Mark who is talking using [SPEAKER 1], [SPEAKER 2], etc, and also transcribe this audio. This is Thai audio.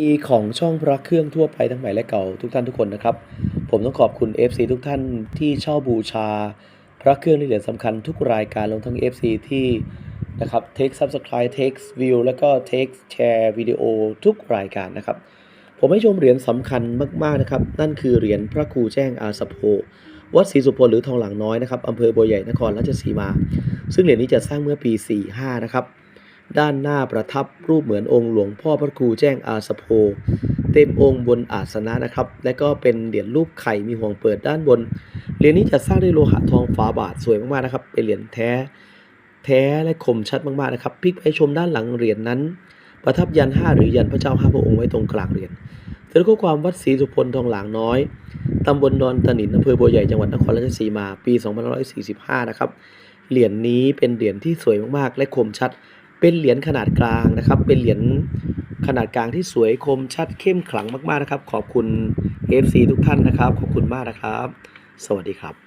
[SPEAKER 1] ีของช่องพระเครื่องทั่วไปทั้งใหม่และเก่าทุกท่านทุกคนนะครับ ผมต้องขอบคุณ FC ทุกท่านที่เช่าบูชา พระเครื่องในเหรียญสำคัญทุกรายการรวมทั้ง FC ที่นะครับ Take Subscribe Take View แล้วก็ Take Share วิดีโอทุกรายการนะครับ ผมให้ชมเหรียญสำคัญมากๆนะครับ นั่นคือเหรียญพระครูแจ้งอาสะโพวัดศรีสุพลหรือทองหลังน้อยนะครับอำเภอบัวใหญ่นครราชสีมา ซึ่งเหรียญนี้จะสร้างเมื่อปี 45 นะครับ ด้านหน้าประทับรูปเหมือนองค์หลวงพ่อพระครูแจ้งอาสะโพเต็มองค์บนอาสนะนะครับ และก็เป็นเหรียญรูปไข่มีห่วงเปิดด้านบน เหรียญนี้จะสร้างด้วยโลหะทองฝาบาทสวยมากๆนะครับ เป็นเหรียญแท้ แท้และคมชัดมากๆนะครับพลิกไปชมด้านหลังเหรียญนั้น ประทับยันห้าหรือยันพระเจ้าห้าพระองค์ไว้ตรงกลางเหรียญแล้วก็ความวัดศรีสุพลทองหลางน้อยตำบลดอนตะนินอำเภอบัวใหญ่จังหวัดนครราชสีมาปี 2545 นะครับ เหรียญนี้เป็นเหรียญที่สวยมากๆ และคมชัด เป็นเหรียญขนาดกลางนะครับ เป็นเหรียญขนาดกลางที่สวยคมชัดเข้มขลังมากๆนะครับ ขอบคุณ FC ทุกท่านนะครับ ขอบคุณมากนะครับ สวัสดีครับ